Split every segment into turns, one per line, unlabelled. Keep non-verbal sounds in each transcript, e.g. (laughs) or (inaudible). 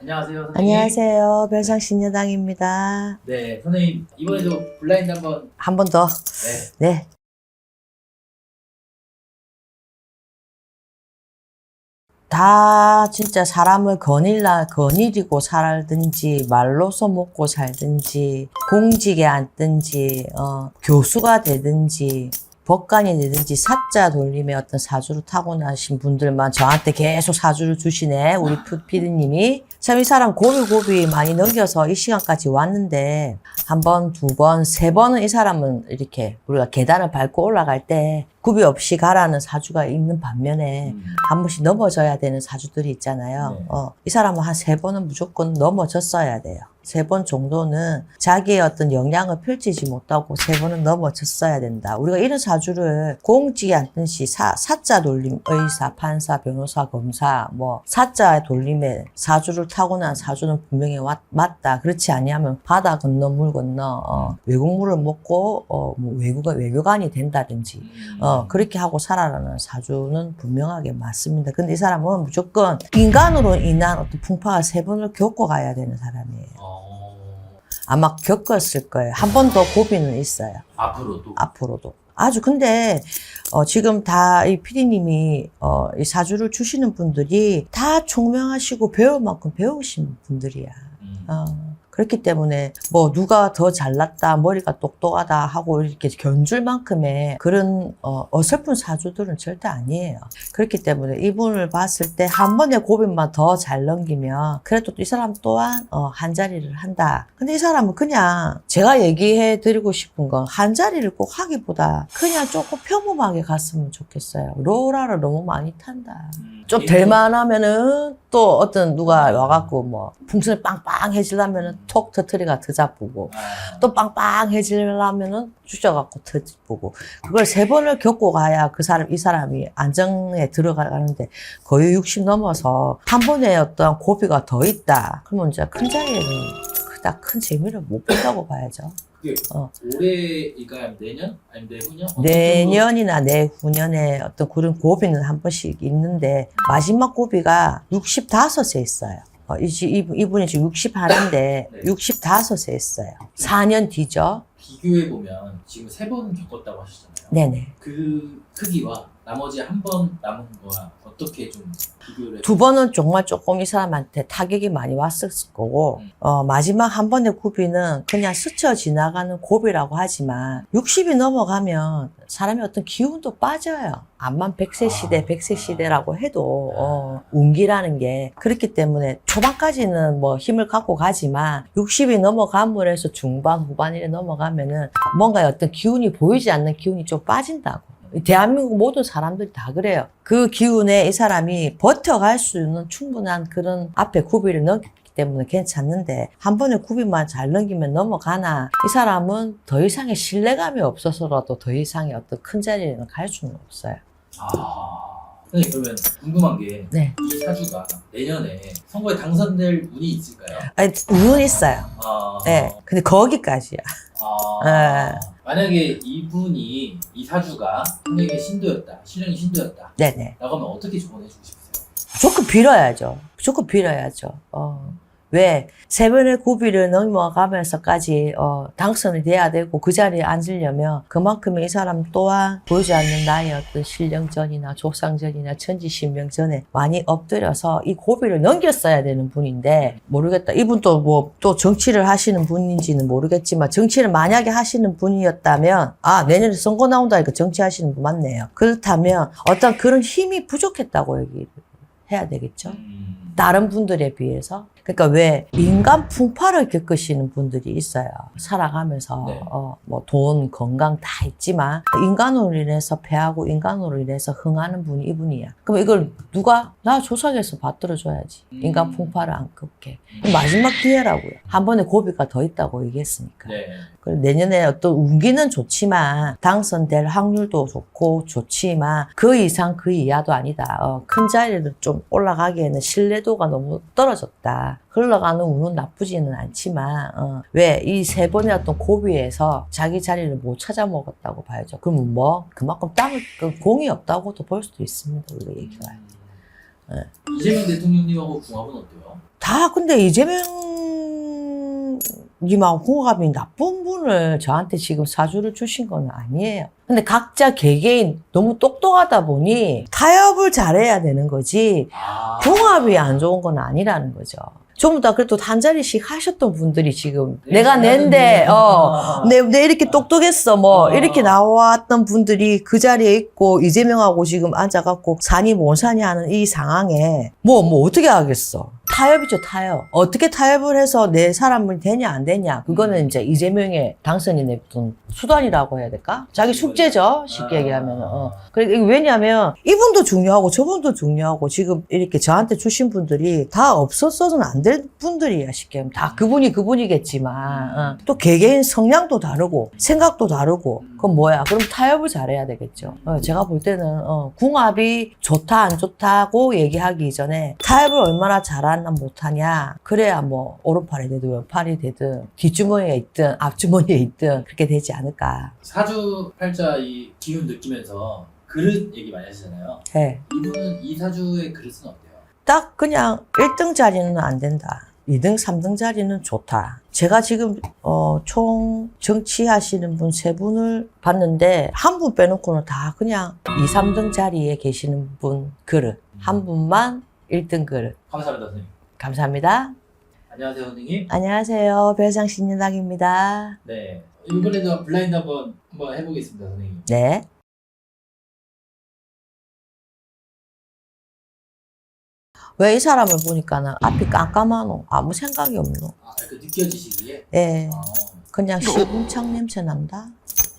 안녕하세요. 선생님.
안녕하세요. 별상신여당입니다.
네, 선생님 이번에도 블라인드 한번.
한 번 더.
네.
네. 다 진짜 사람을 거닐라 거닐이고 살든지 말로서 먹고 살든지 공직에 앉든지 어, 교수가 되든지 법관이 되든지 사자 돌림의 어떤 사주를 타고나신 분들만 저한테 계속 사주를 주시네 우리 피디님이. 참 이 사람 고비고비 많이 넘겨서 이 시간까지 왔는데 한 번, 두 번, 세 번은 이 사람은 이렇게 우리가 계단을 밟고 올라갈 때 구비 없이 가라는 사주가 있는 반면에
음,
한 번씩 넘어져야 되는 사주들이 있잖아요.
네.
어, 이 사람은 한 세 번은 무조건 넘어졌어야 돼요. 세 번 정도는 자기의 어떤 역량을 펼치지 못하고 세 번은 넘어졌어야 된다. 우리가 이런 사주를 공직에 앉듯이 사, 사자 돌림, 의사, 판사, 변호사, 검사, 뭐, 사자 돌림에 사주를 타고난 사주는 분명히 왔- 맞다. 그렇지 아니하면 바다 건너 물 건너, 어, 외국물을 먹고, 어, 뭐 외국어, 외교관이 된다든지,
음.
어, 그렇게 하고 살아라는 사주는 분명하게 맞습니다. 근데 이 사람은 무조건 인간으로 인한 어떤 풍파가 세 번을 겪고 가야 되는 사람이에요.
어,
아마 겪었을 거예요. 한 번 더 고비는 있어요.
앞으로도.
앞으로도. 아주 근데 어, 지금 다 이 피디님이 어, 이 사주를 주시는 분들이 다 총명하시고 배울 만큼 배우신 분들이야.
음.
어, 그렇기 때문에 뭐 누가 더 잘났다, 머리가 똑똑하다 하고 이렇게 견줄 만큼의 그런 어, 어설픈 사주들은 절대 아니에요. 그렇기 때문에 이분을 봤을 때 한 번의 고비만 더 잘 넘기면 그래도 이 사람 또한 어, 한 자리를 한다. 근데 이 사람은 그냥 제가 얘기해 드리고 싶은 건 한 자리를 꼭 하기보다 그냥 조금 평범하게 갔으면 좋겠어요. 로라를 너무 많이 탄다.
음.
좀 될만하면은 또 어떤 누가 와갖고 뭐 풍선을 빵빵해지려면은 톡 터트리가 더 자쁘고
아,
또 빵빵해지려면은 주저갖고 터지고 그걸 세 번을 겪고 가야 그 사람 이 사람이 안정에 들어가는데 거의 60 넘어서 한 번에 어떤 고비가 더 있다 그러면 이제 큰 자리에는 그닥 큰 재미를 못 본다고 봐야죠 어.
올해일까요? 내년? 아니면 내후년?
내년이나 내후년에 어떤 그런 고비는 한 번씩 있는데 마지막 고비가 65세 있어요. 어, 이, 이분이 지금 60하는데
네.
65세 있어요. 4년 뒤죠.
비교해 보면 지금 세 번 겪었다고 하셨잖아요.
네네.
그 크기와 나머지 한 번 남은 거와 어떻게 좀 비교를 해?
두 번은 정말 조금 이 사람한테 타격이 많이 왔을 거고,
음.
어, 마지막 한 번의 고비는 그냥 스쳐 지나가는 고비라고 하지만, 60이 넘어가면 사람의 어떤 기운도 빠져요. 암만 100세 시대,
아.
100세 시대라고 해도, 어, 운기라는 게. 그렇기 때문에 초반까지는 뭐 힘을 갖고 가지만, 60이 넘어감으로 해서 중반, 후반일에 넘어가면은 뭔가 어떤 기운이 보이지 않는 기운이 좀 빠진다고. 대한민국 모든 사람들이 다 그래요. 그 기운에 이 사람이 버텨갈 수 있는 충분한 그런 앞에 구비를 넘겼기 때문에 괜찮는데 한 번에 구비만 잘 넘기면 넘어가나 이 사람은 더 이상의 신뢰감이 없어서라도 더 이상의 어떤 큰 자리에는 갈 수는 없어요.
아, 선생님 그러면 궁금한 게이
네.
사주가 내년에 선거에 당선될 운이 있을까요?
아니, 운은 있어요.
아,
네. 근데 거기까지야.
아,
네.
만약에 이분이 이 사주가 선생님의 신도였다, 신령이 신도였다.
네네.
라고 하면 어떻게 조언해 주고 싶으세요?
무조건 빌어야죠. 무조건 빌어야죠. 어. 왜? 세 번의 고비를 넘어가면서까지, 어, 당선이 돼야 되고 그 자리에 앉으려면 그만큼 이 사람 또한 보이지 않는 나의 어떤 신령전이나 조상전이나 천지신명전에 많이 엎드려서 이 고비를 넘겼어야 되는 분인데, 모르겠다. 이분도 뭐, 또 정치를 하시는 분인지는 모르겠지만, 정치를 만약에 하시는 분이었다면, 아, 내년에 선거 나온다니까 정치 하시는 분 맞네요. 그렇다면 어떤 그런 힘이 부족했다고 얘기를 해야 되겠죠.
음,
다른 분들에 비해서. 그러니까 왜 인간 풍파를 겪으시는 분들이 있어요. 살아가면서
네.
어, 뭐 돈, 건강 다 있지만 인간으로 인해서 패하고 인간으로 인해서 흥하는 분이 이분이야. 그럼 이걸 누가 나 조상에서 받들어 줘야지.
음.
인간 풍파를 안 겪게. 마지막 기회라고요. 한 번에 고비가 더 있다고 얘기했으니까.
네.
그리고 내년에 어떤 운기는 좋지만 당선될 확률도 좋고 좋지만 그 이상 그 이하도 아니다. 어, 큰 자리를 좀 올라가기에는 신뢰도가 너무 떨어졌다. 흘러가는 운은 나쁘지는 않지만 어, 왜이 세 번의 어떤 고비에서 자기 자리를 못 찾아 먹었다고 봐야죠. 그러면 뭐 그만큼 땅을 그 공이 없다고도 볼 수도 있습니다. 우리가 얘기가.
음. 이재명 대통령님하고 궁합은 어때요?
다 근데 이재명 님하고 궁합이 나쁜 분을 저한테 지금 사주를 주신 건 아니에요. 근데 각자 개개인 너무 똑똑하다 보니 타협을 잘해야 되는 거지
아.
궁합이 안 좋은 건 아니라는 거죠. 전부 다 그래도 한 자리씩 하셨던 분들이 지금
네,
내가 낸데 어, 내, 내 이렇게 똑똑했어 뭐
아.
이렇게 나왔던 분들이 그 자리에 있고 이재명하고 지금 앉아갖고 산이 뭔 산이 하는 이 상황에 뭐뭐 어떻게 하겠어 타협이죠 타협. 어떻게 타협을 해서 내 사람을 되냐 안 되냐. 그거는 이제 이재명의 당선이 냈던 수단이라고 해야 될까? 자기 숙제죠 쉽게
아.
얘기하면 어. 그래 이게 왜냐하면 이분도 중요하고 저분도 중요하고 지금 이렇게 저한테 주신 분들이 다 없었어서는 안 될 분들이야 쉽게 하면. 다 그분이 그분이겠지만. 어. 또 개개인 성향도 다르고 생각도 다르고. 그건 뭐야? 그럼 타협을 잘해야 되겠죠. 어, 제가 볼 때는 어, 궁합이 좋다 안 좋다고 얘기하기 이전에 타협을 얼마나 잘하 나 못하냐 그래야 뭐 오른팔이 되든 왼팔이 되든 뒷주머니에 있든 앞주머니에 있든 그렇게 되지 않을까
사주 팔자 이 기운 느끼면서 그릇 얘기 많이 하시잖아요.
해.
이분은 이 사주의 그릇은 어때요?
딱 그냥 1등 자리는 안 된다. 2등, 3등 자리는 좋다. 제가 지금 어, 총 정치하시는 분 세 분을 봤는데 한 분 빼놓고는 다 그냥 2, 3등 자리에 계시는 분 그릇. 한 분만 1등 그릇.
감사합니다, 선생님.
감사합니다.
안녕하세요, 선생님.
안녕하세요. 별상 신인학입니다.
네. 이번에도 블라인드 한번 한번 해보겠습니다, 선생님.
네. 왜 이 사람을 보니까는 앞이 깜깜하노? 아무 생각이 없노?
아, 그 느껴지시기에
예.
아,
그냥 시궁창 냄새 난다?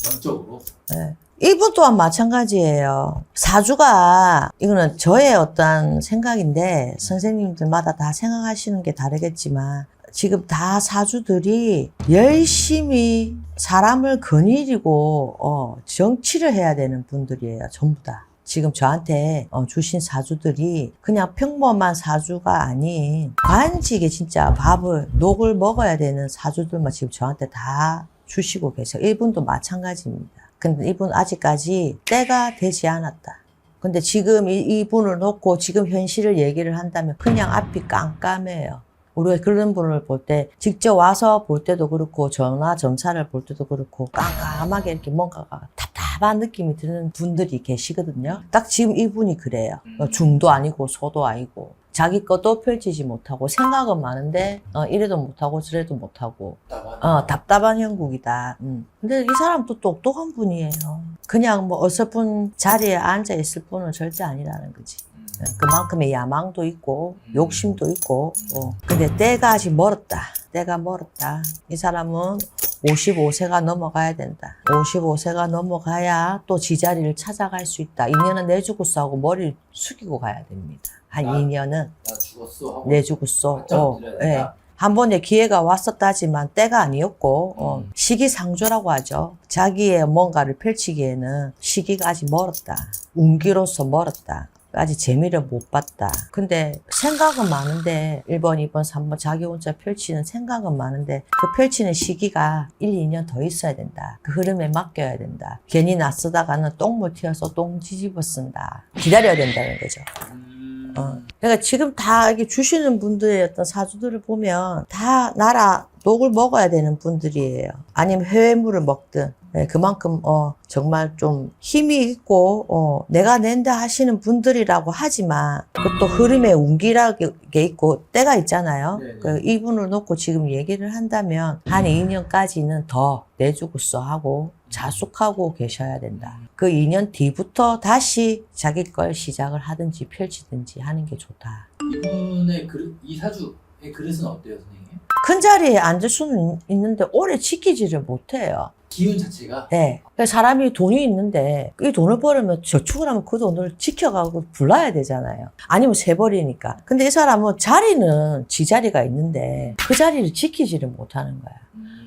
영적으로
네. 이분 또한 마찬가지예요. 사주가 이거는 저의 어떤 생각인데 선생님들마다 다 생각하시는 게 다르겠지만 지금 다 사주들이 열심히 사람을 거느리고 어, 정치를 해야 되는 분들이에요. 전부 다. 지금 저한테 어, 주신 사주들이 그냥 평범한 사주가 아닌 관직에 진짜 밥을 녹을 먹어야 되는 사주들만 지금 저한테 다 주시고 계세요. 이분도 마찬가지입니다. 근데 이분 아직까지 때가 되지 않았다. 근데 지금 이, 이분을 놓고 지금 현실을 얘기를 한다면 그냥 앞이 깜깜해요. 우리가 그런 분을 볼 때 직접 와서 볼 때도 그렇고 전화 점사를 볼 때도 그렇고 깜깜하게 이렇게 뭔가가 답답한 느낌이 드는 분들이 계시거든요. 딱 지금 이분이 그래요. 어, 중도 아니고 소도 아니고 자기 것도 펼치지 못하고 생각은 많은데 어, 이래도 못하고 저래도 못하고
답답한.
어, 답답한 형국이다. 음. 근데 이 사람도 똑똑한 분이에요. 그냥 뭐 어설픈 자리에 앉아 있을 분은 절대 아니라는 거지.
음.
그만큼의 야망도 있고
음.
욕심도 있고. 어. 근데 때가 아직 멀었다. 때가 멀었다. 이 사람은 55세가 넘어가야 된다. 55세가 넘어가야 또 지자리를 찾아갈 수 있다. 2년은 내주고 싸고 머리를 숙이고 가야 됩니다. 한
아.
2년은
나 죽었어 하고
내주고 써. 어, 예. 한 번의 기회가 왔었다지만 때가 아니었고 어,
음.
시기상조라고 하죠. 자기의 뭔가를 펼치기에는 시기가 아직 멀었다. 운기로서 멀었다. 아직 재미를 못 봤다. 근데 생각은 많은데 1번, 2번, 3번 자기 혼자 펼치는 생각은 많은데 그 펼치는 시기가 1, 2년 더 있어야 된다. 그 흐름에 맡겨야 된다. 괜히 낯쓰다가는 똥물 튀어서 똥 뒤집어 쓴다. 기다려야 된다는 거죠.
음.
어. 그러니까 지금 다 이렇게 주시는 분들의 어떤 사주들을 보면 다 나라 녹을 먹어야 되는 분들이에요. 아니면 해외물을 먹든. 네, 그만큼 어 정말 좀 힘이 있고 어 내가 낸다 하시는 분들이라고 하지만 그것도 흐름에 운기라게 있고 때가 있잖아요.
네네.
그 이분을 놓고 지금 얘기를 한다면 한 2년까지는 더 내주고 써 하고 자숙하고 계셔야 된다. 그 2년 뒤부터 다시 자기 걸 시작을 하든지 펼치든지 하는 게 좋다.
이분의 그릇, 이 사주의 그릇은 어때요, 선생님?
큰 자리에 앉을 수는 있는데 오래 지키지를 못해요.
기운 자체가
네. 그래서 사람이 돈이 있는데 이 돈을 벌으면 저축을 하면 그 돈을 지켜가고 불러야 되잖아요. 아니면 세버리니까. 근데 이 사람은 자리는 지 자리가 있는데 그 자리를 지키지를 못하는 거야.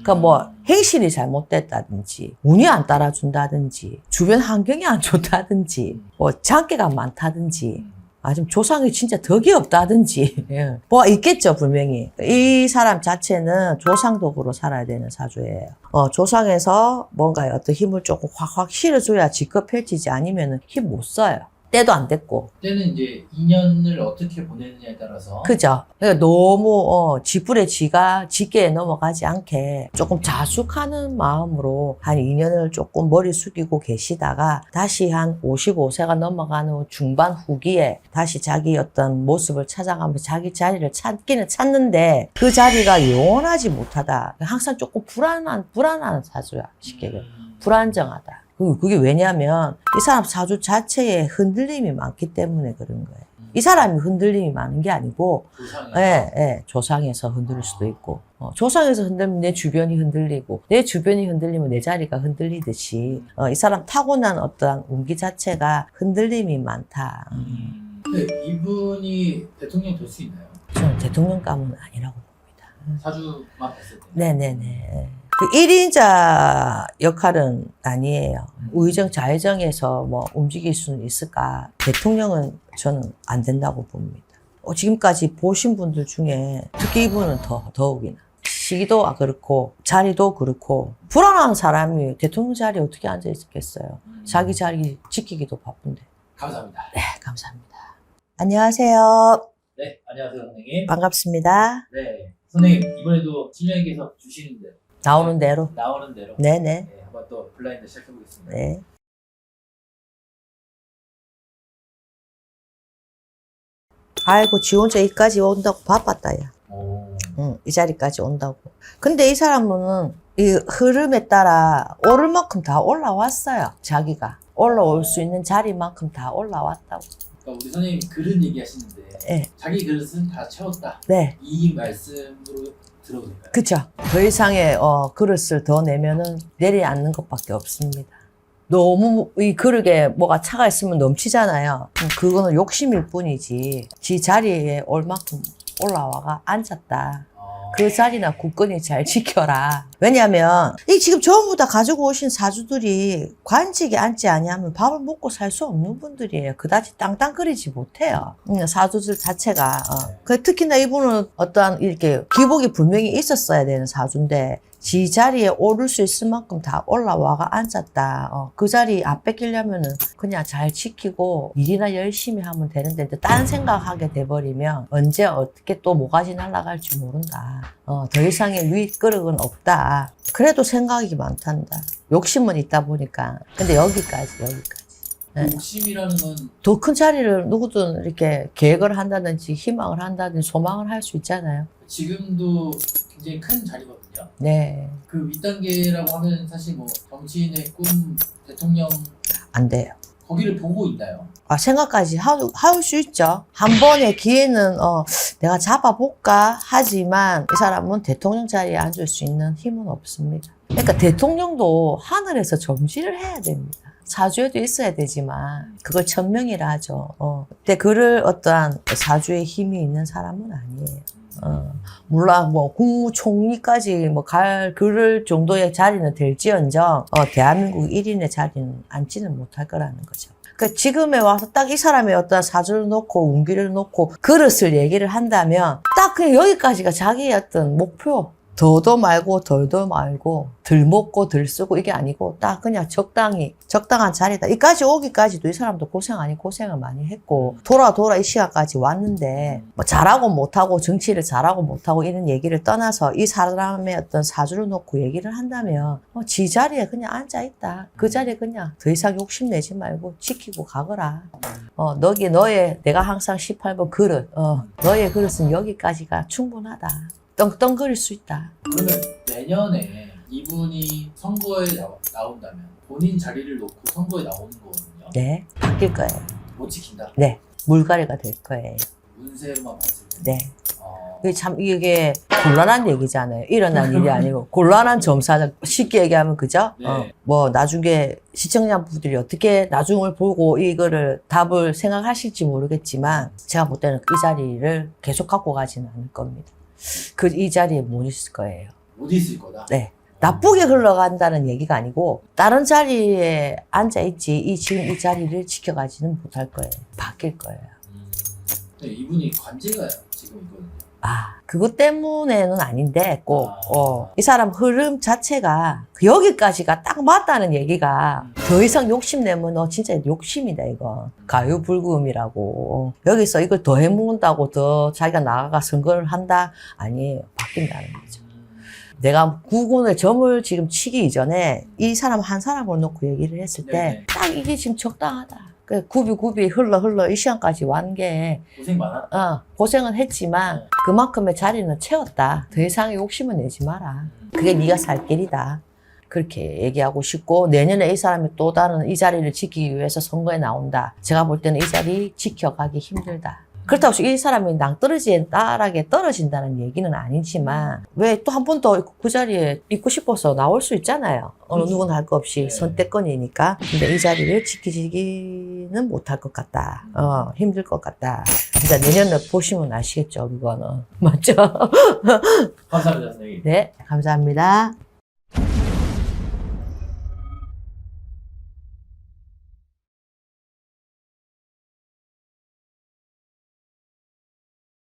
그러니까 뭐 행실이 잘못됐다든지 운이 안 따라준다든지 주변 환경이 안 좋다든지 뭐 장기가 많다든지
음.
아좀 조상이 진짜 덕이 없다든지 (laughs) 예. 뭐 있겠죠 분명히 이 사람 자체는 조상덕으로 살아야 되는 사주예요 어, 조상에서 뭔가 어떤 힘을 조금 확확 실어줘야 직접 펼치지 아니면 힘 못 써요 때도 안 됐고.
그때는 이제 2년을 어떻게 보내느냐에 따라서
그죠? 그러니까 너무 어, 지불에 지가 지게 넘어가지 않게 조금 자숙하는 마음으로 한 2년을 조금 머리 숙이고 계시다가 다시 한 55세가 넘어가는 중반 후기에 다시 자기 어떤 모습을 찾아가면서 자기 자리를 찾기는 찾는데 그 자리가 영원하지 못하다. 항상 조금 불안한 불안한 사주야 쉽게.
음,
불안정하다. 그- 그게 왜냐면 이 사람 사주 자체에 흔들림이 많기 때문에 그런 거예요. 이 사람이 흔들림이 많은 게 아니고
조상이
예, 예, 조상에서 흔들릴 수도 있고, 어, 조상에서 흔들면 내 주변이 흔들리고, 내 주변이 흔들리면 내 자리가 흔들리듯이, 어, 이 사람 타고난 어떠한 운기 자체가 흔들림이 많다.
음. 근데 이분이 대통령 될 수 있나요?
저는 대통령감은 아니라고 봅니다.
사주만 봤을 때.
네네네. 그 1인자 역할은 아니에요.
음.
우의정, 좌의정에서 뭐 움직일 수는 있을까? 대통령은 저는 안 된다고 봅니다. 어, 지금까지 보신 분들 중에 특히 이분은 더, 더욱이나. 시기도 그렇고, 자리도 그렇고, 불안한 사람이 대통령 자리에 어떻게 앉아 있겠어요?
음.
자기 자리 지키기도 바쁜데.
감사합니다.
네, 감사합니다. 안녕하세요.
네, 안녕하세요, 선생님.
반갑습니다.
네, 선생님 이번에도 진영에게서 주시는 대로
나오는 대로.
나오는 대로
네네.
네, 한번 또 블라인드 시작해 보겠습니다.
네. 아이고, 지 혼자 여기까지 온다고 바빴다, 야.
오,
응, 이 자리까지 온다고. 근데 이 사람은 이 흐름에 따라 오를 만큼 다 올라왔어요. 자기가. 올라올 수 있는 자리만큼 다 올라왔다고.
그러니까 우리 선생님 그런 얘기 하시는데
네.
자기 그릇은 다 채웠다.
네.
이 말씀으로 들어도 될까요?
그쵸. 더 이상의 어, 그릇을 더 내면은 내려앉는 것밖에 없습니다. 너무 이 그릇에 뭐가 차가 있으면 넘치잖아요. 그거는 욕심일 뿐이지. 지 자리에 올 만큼 올라와가 앉았다.
어,
그 자리나 굳건히 잘 (laughs) 지켜라. 왜냐면 이 지금 전부 다 가지고 오신 사주들이 관직에 앉지 아니하면 밥을 먹고 살 수 없는 분들이에요. 그다지 땅땅거리지 못해요. 음, 사주들 자체가. 어. 그 특히나 이분은 어떠한 이렇게 기복이 분명히 있었어야 되는 사주인데 지 자리에 오를 수 있을 만큼 다 올라와가 앉았다. 어, 그 자리 안 뺏기려면은 그냥 잘 지키고 일이나 열심히 하면 되는데 딴 생각하게 돼버리면 언제 어떻게 또 뭐가지 날아갈지 모른다. 어, 더 이상의 위 그릇은 없다. 그래도 생각이 많단다. 욕심은 있다 보니까. 근데 여기까지, 여기까지. 네.
욕심이라는 건
더 큰 자리를 누구든 이렇게 계획을 한다든지 희망을 한다든지 소망을 할 수 있잖아요.
지금도 굉장히 큰 자리거든요.
네.
그 윗단계라고 하면 사실 뭐 정치인의 꿈 대통령
안 돼요.
거기를 보고 있나요?
아, 생각까지 하, 할수 있죠. 한 번의 기회는, 어, 내가 잡아볼까 하지만 이 사람은 대통령 자리에 앉을 수 있는 힘은 없습니다. 그러니까 대통령도 하늘에서 점지를 해야 됩니다. 사주에도 있어야 되지만 그걸 천명이라 하죠. 어. 근데 그를 어떠한 사주에 힘이 있는 사람은 아니에요. 어, 물론 뭐 국무총리까지 뭐 갈 그럴 정도의 자리는 될지언정 어, 대한민국 1인의 자리는 앉지는 못할 거라는 거죠. 그 지금에 와서 딱 이 사람의 어떤 사주를 놓고 운기를 놓고 그릇을 얘기를 한다면 딱 그냥 여기까지가 자기의 어떤 목표 더도 말고 덜도 말고 덜 먹고 덜 쓰고 이게 아니고 딱 그냥 적당히 적당한 자리다. 이까지 오기까지도 이 사람도 고생 아니 고생을 많이 했고 돌아 돌아 이 시간까지 왔는데 뭐 잘하고 못하고 정치를 잘하고 못하고 이런 얘기를 떠나서 이 사람의 어떤 사주를 놓고 얘기를 한다면 어, 지 자리에 그냥 앉아 있다. 그 자리에 그냥 더 이상 욕심 내지 말고 지키고 가거라. 어, 너기 너의 내가 항상 18번 그릇. 어, 너의 그릇은 여기까지가 충분하다. 떵떵거릴 수 있다.
그러면 내년에 이분이 선거에 나, 나온다면 본인 자리를 놓고 선거에 나오는 거거든요.
네, 바뀔 거예요.
못 지킨다.
물갈이가 될 거예요.
운세로만 봤을 때.
네.
어,
이게 참 이게 곤란한 얘기잖아요. 일어난 일이 아니고 (laughs) 곤란한 점사 쉽게 얘기하면 그죠?
네.
어, 뭐 나중에 시청자분들이 어떻게 나중을 보고 이거를 답을 생각하실지 모르겠지만 제가 볼 때는 이 자리를 계속 갖고 가지는 않을 겁니다. 그 이 자리에 못 있을 거예요.
못 있을 거다.
네. 나쁘게 흘러간다는 얘기가 아니고 다른 자리에 앉아 있지 이 지금 이 자리를 지켜가지는 못할 거예요. 바뀔 거예요.
음. 근데 이분이 관제가 지금 있거든요.
아, 그것 때문에는 아닌데 꼭,
아.
어, 이 사람 흐름 자체가 그 여기까지가 딱 맞다는 얘기가 더 이상 욕심내면 너 진짜 욕심이다, 이거. 가요불구음이라고. 여기서 이걸 더 해먹는다고 더 자기가 나가가 선거를 한다? 아니에요. 바뀐다는 거죠.
음.
내가 구군을 점을 지금 치기 이전에 이 사람 한 사람을 놓고 얘기를 했을 때. 딱 이게 지금 적당하다. 그 굽이 굽이 흘러 흘러 이 시간까지 완 게
고생 많아.
어, 고생은 했지만
네.
그만큼의 자리는 채웠다. 더 이상의 욕심은 내지 마라. 그게 네가 살 길이다. 그렇게 얘기하고 싶고 내년에 이 사람이 또 다른 이 자리를 지키기 위해서 선거에 나온다. 제가 볼 때는 이 자리 지켜가기 힘들다. 그렇다고 해서 이 사람이 낭떠러지에 따라게 떨어진다는 얘기는 아니지만 왜 또 한 번 더 그 자리에 있고 싶어서 나올 수 있잖아요. 어느
그렇죠.
누구나 할 거 없이
네.
선택권이니까. 근데 이 자리를 지키기는 못할 것 같다. 어, 힘들 것 같다. 진짜 내년에 보시면 아시겠죠, 그거는. (laughs) 맞죠?
감사합니다, 선생님.
네, 감사합니다.